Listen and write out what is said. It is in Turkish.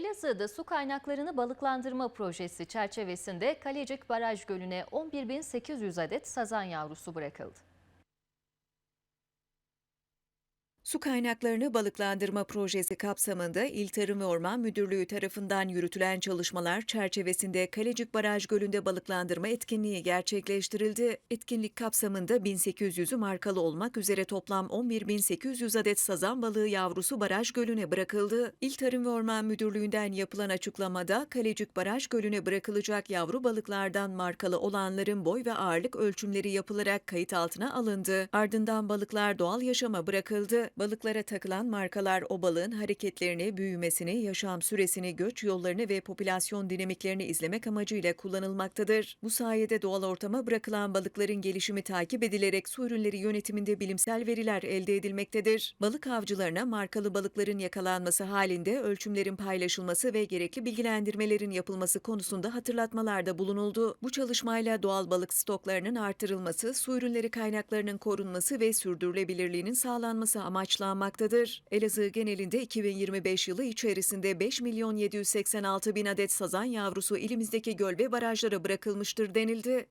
Elazığ'da su kaynaklarını balıklandırma projesi çerçevesinde Kalecik Baraj Gölü'ne 11.800 adet sazan yavrusu bırakıldı. Su kaynaklarını balıklandırma projesi kapsamında İl Tarım ve Orman Müdürlüğü tarafından yürütülen çalışmalar çerçevesinde Kalecik Baraj Gölü'nde balıklandırma etkinliği gerçekleştirildi. Etkinlik kapsamında 1800'ü markalı olmak üzere toplam 11.800 adet sazan balığı yavrusu Baraj Gölü'ne bırakıldı. İl Tarım ve Orman Müdürlüğü'nden yapılan açıklamada Kalecik Baraj Gölü'ne bırakılacak yavru balıklardan markalı olanların boy ve ağırlık ölçümleri yapılarak kayıt altına alındı. Ardından balıklar doğal yaşama bırakıldı. Balıklara takılan markalar o balığın hareketlerini, büyümesini, yaşam süresini, göç yollarını ve popülasyon dinamiklerini izlemek amacıyla kullanılmaktadır. Bu sayede doğal ortama bırakılan balıkların gelişimi takip edilerek su ürünleri yönetiminde bilimsel veriler elde edilmektedir. Balık avcılarına markalı balıkların yakalanması halinde ölçümlerin paylaşılması ve gerekli bilgilendirmelerin yapılması konusunda hatırlatmalarda bulunuldu. Bu çalışmayla doğal balık stoklarının artırılması, su ürünleri kaynaklarının korunması ve sürdürülebilirliğinin sağlanması amaçlanmaktadır. Elazığ genelinde 2025 yılı içerisinde 5 milyon 786 bin adet sazan yavrusu ilimizdeki göl ve barajlara bırakılmıştır denildi.